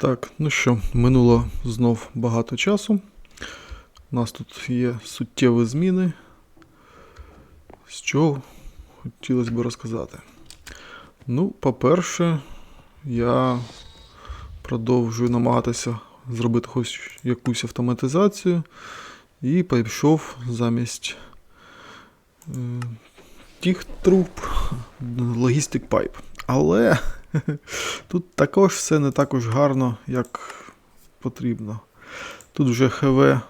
Так, ну що, минуло знов багато часу. У нас тут є суттєві зміни. З чого хотілося б розказати. Ну, по-перше, я продовжую намагатися зробити хоч якусь автоматизацію і пішов замість е, тих труб Logistic Pipe. Але тут також все не також гарно, як потрібно. Тут вже ХВ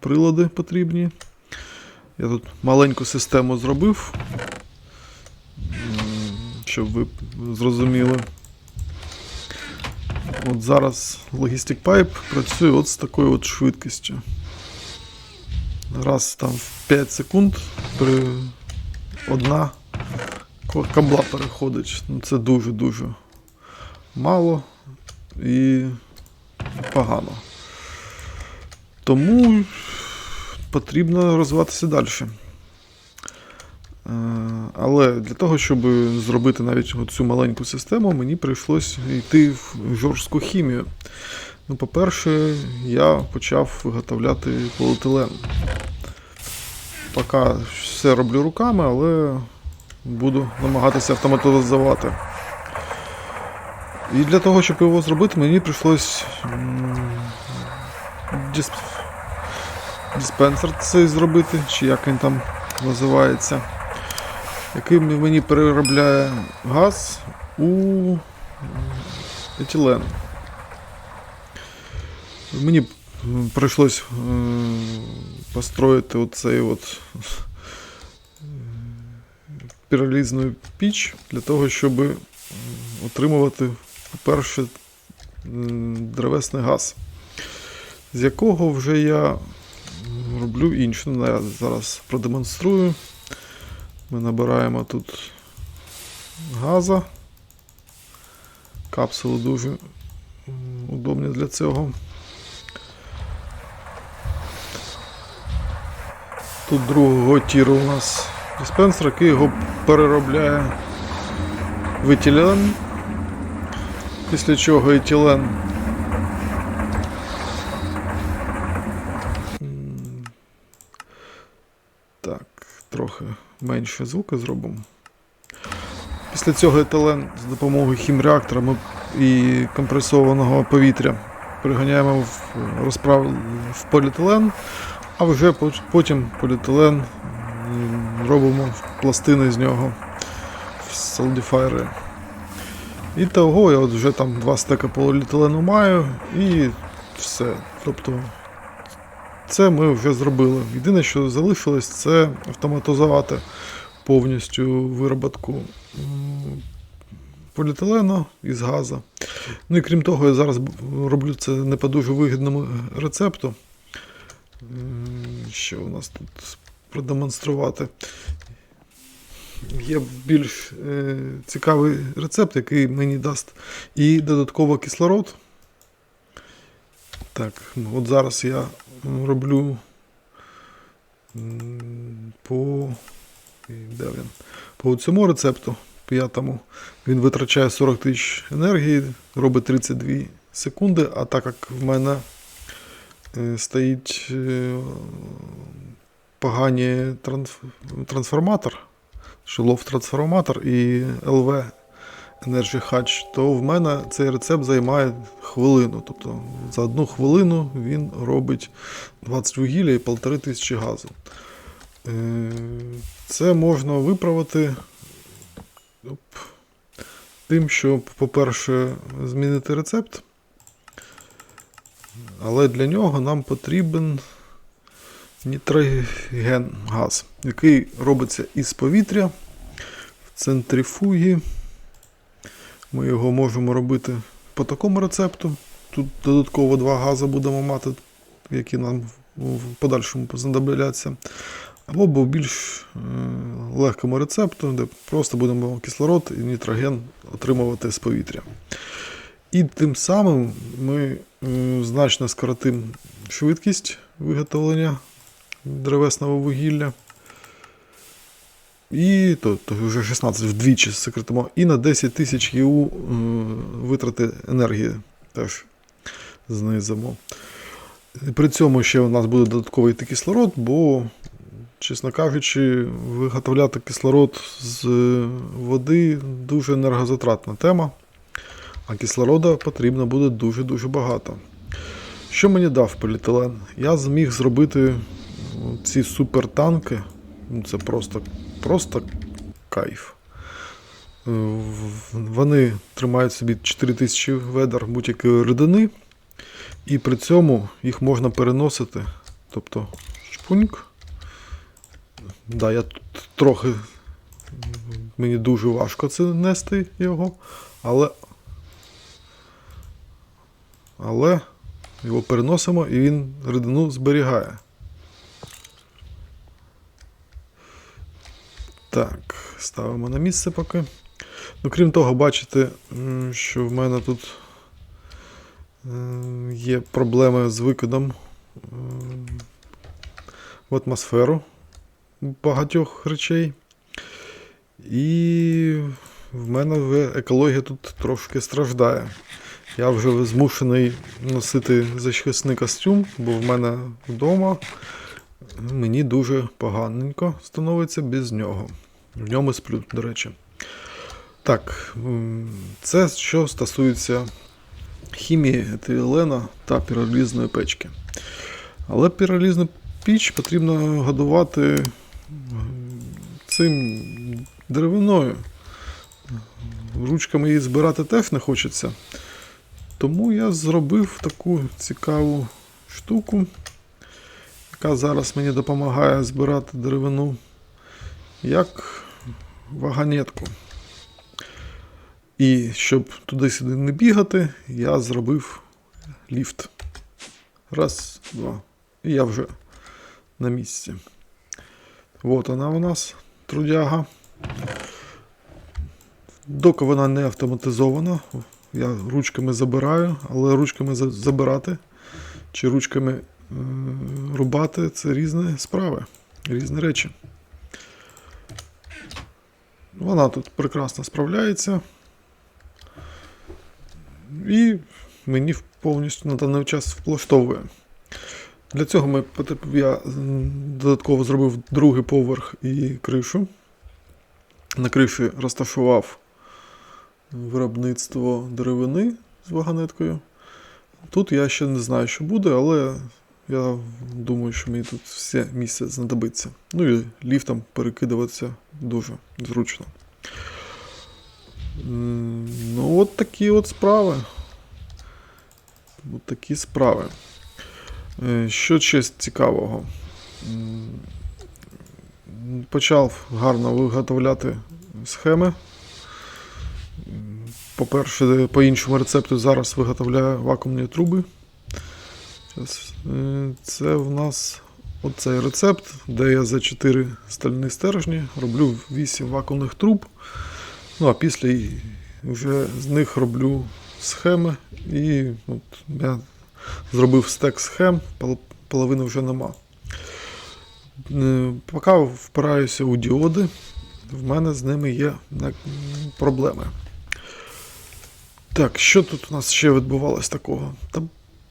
прилади потрібні. Я тут маленьку систему зробив, щоб ви зрозуміли. От зараз Logistic Pipe працює от з такою от швидкістю. Раз там в 5 секунд при... одна кабла переходить. Ну, це дуже-дуже мало і погано. Тому потрібно розвиватися далі. Е, Але для того, щоб зробити навіть цю маленьку систему, мені прийшлось йти в жорстку хімію. Ну, по-перше, я почав виготовляти поліетилен. Поки все роблю руками, але буду намагатися автоматизувати. І для того, щоб його зробити, мені прийшлось дисп... диспенсер цей зробити, чи як він там називається, який мені переробляє газ у етилен. Мені прийшлось м, построїти оцей от піролізну піч для того, щоб отримувати, по-перше, древесний газ, з якого вже я роблю інше. Ну, Я зараз продемонструю. Ми набираємо тут газа. Капсули дуже удобні для цього. Тут другого тіру у нас диспенсер, який його переробляє в етилен. Після чого етилен Так, трохи менше звуку зробимо. Після цього етилен з допомогою хімреактора ми і компресованого повітря приганяємо в розправ в поліетилен, а вже потім поліетилен робимо пластини з нього солдіфайри. І того я от вже там два стека поліетилену маю і все. Тобто це ми вже зробили. Єдине, що залишилось, це автоматизувати повністю вироботку м, поліетилену із газу. Ну і крім того, я зараз роблю це не по дуже вигідному рецепту. Що у нас тут продемонструвати? Є більш е, цікавий рецепт, який мені дасть і додатково кислород. Так, ну, от зараз я роблю по, де він? по цьому рецепту п'ятому. Він витрачає 40 тисяч енергії, робить 32 секунди, а так як в мене е, стоїть е, поганий трансформатор, що лов трансформатор і LV Energy Hatch, то в мене цей рецепт займає хвилину. Тобто за одну хвилину він робить 20 вугілля і 1500 газу. Е, Це можна виправити тим, що, по-перше, змінити рецепт. Але для нього нам потрібен нітроген газ, який робиться із повітря в центрифугі. Ми його можемо робити по такому рецепту. Тут додатково два гази будемо мати, які нам в подальшому знадобляться. Або по більш е, легкому рецепту, де просто будемо кислород і нітроген отримувати з повітря. І тим самим ми е, значно скоротимо швидкість виготовлення древесного вугілля. І то, то вже 16 вдвічі сократимо. І на 10 тисяч ЄУ е, витрати енергії теж знизимо. При цьому ще у нас буде додатковий кислород, бо, чесно кажучи, виготовляти кислород з води дуже енергозатратна тема, а кислорода потрібно буде дуже-дуже багато. Що мені дав поліетилен? Я зміг зробити ці супертанки. Ну, Це просто, просто кайф. Е, Вони тримають собі 4000 ведер будь-якої рідини, і при цьому їх можна переносити. Тобто шпуньк. Да, я тут трохи. Мені дуже важко це нести його, але. Але його переносимо і він рідину зберігає. Так, ставимо на місце поки. Ну, крім того, бачите, що в мене тут є проблеми з викидом в атмосферу багатьох речей. І в мене екологія тут трошки страждає. Я вже змушений носити захисний костюм, бо в мене вдома мені дуже поганенько становиться без нього. В ньому сплю, до речі. Так, це що стосується хімії етилена та піролізної печки. Але піролізну піч потрібно годувати цим деревиною. Ручками її збирати теж не хочеться. Тому я зробив таку цікаву штуку, яка зараз мені допомагає збирати деревину як вагонетку. І щоб туди-сюди не бігати, я зробив ліфт. Раз, два. І я вже на місці. От вона у нас, трудяга. Доки вона не автоматизована, я ручками забираю, але ручками забирати чи ручками рубати це різні справи, різні речі. Вона тут прекрасно справляється. І мені повністю на даний час влаштовує. Для цього ми, я додатково зробив другий поверх і кришу. На криші розташував виробництво деревини з вагонеткою. Тут я ще не знаю, що буде, але я думаю, що мені тут все місце знадобиться. Ну і ліфтом перекидуватися дуже зручно. Ну, от такі от справи. От такі справи. Е, Що ще цікавого? Почав гарно виготовляти схеми. По-перше, по іншому рецепту зараз виготовляю вакуумні труби. Е, Це в нас оцей рецепт, де я за 4 стальні стержні роблю 8 вакуумних труб. Ну, а після вже з них роблю схеми. І от я зробив стек схем, половини вже нема. Е, Поки впираюся у діоди, в мене з ними є проблеми. Так, що тут у нас ще відбувалось такого?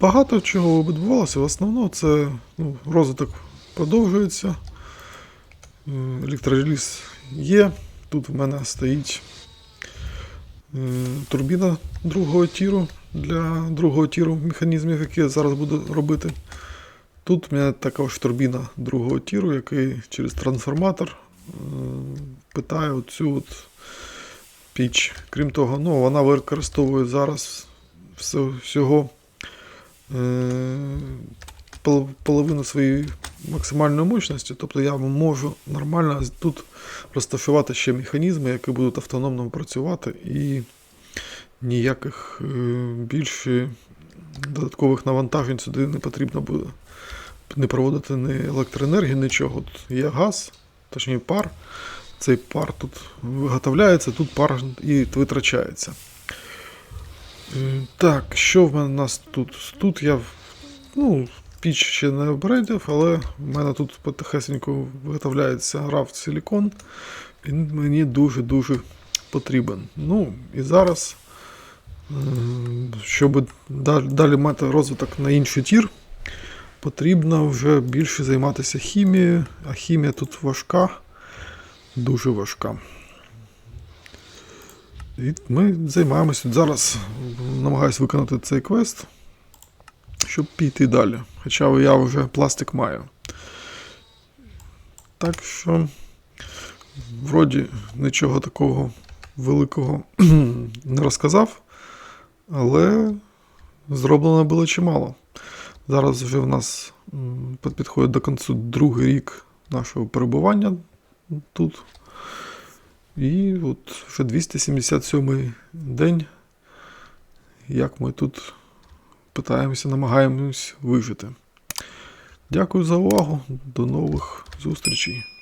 Багато чого відбувалося. В основному це ну, розвиток продовжується. Е, Електрореліз є. Тут в мене стоїть е, турбіна другого тіру для другого тіру механізмів, які я зараз буду робити. Тут в мене також турбіна другого тіру, який через трансформатор е, питає оцю от піч. Крім того, ну, вона використовує зараз всього половину своєї максимальної мощності. Тобто я можу нормально тут розташувати ще механізми, які будуть автономно працювати, і ніяких е, більше додаткових навантажень сюди не потрібно буде. Не проводити ні електроенергії, нічого. Тут є газ, точніше пар. Цей пар тут виготовляється, тут пар і витрачається. Так, що в мене у нас тут? Тут я ну, піч ще не обредив, але в мене тут потихесенько виготовляється рафт силікон. Він мені дуже-дуже потрібен. Ну, і зараз Щоб далі мати розвиток на інший тір, потрібно вже більше займатися хімією, а хімія тут важка, дуже важка. І ми займаємося зараз, намагаюся виконати цей квест, щоб піти далі. Хоча я вже пластик маю. Так що, вроді, нічого такого великого не розказав, але зроблено було чимало. Зараз вже в нас підходить до кінцю другий рік нашого перебування тут. І от вже 277 день, як ми тут питаємося, намагаємось вижити. Дякую за увагу. До нових зустрічей.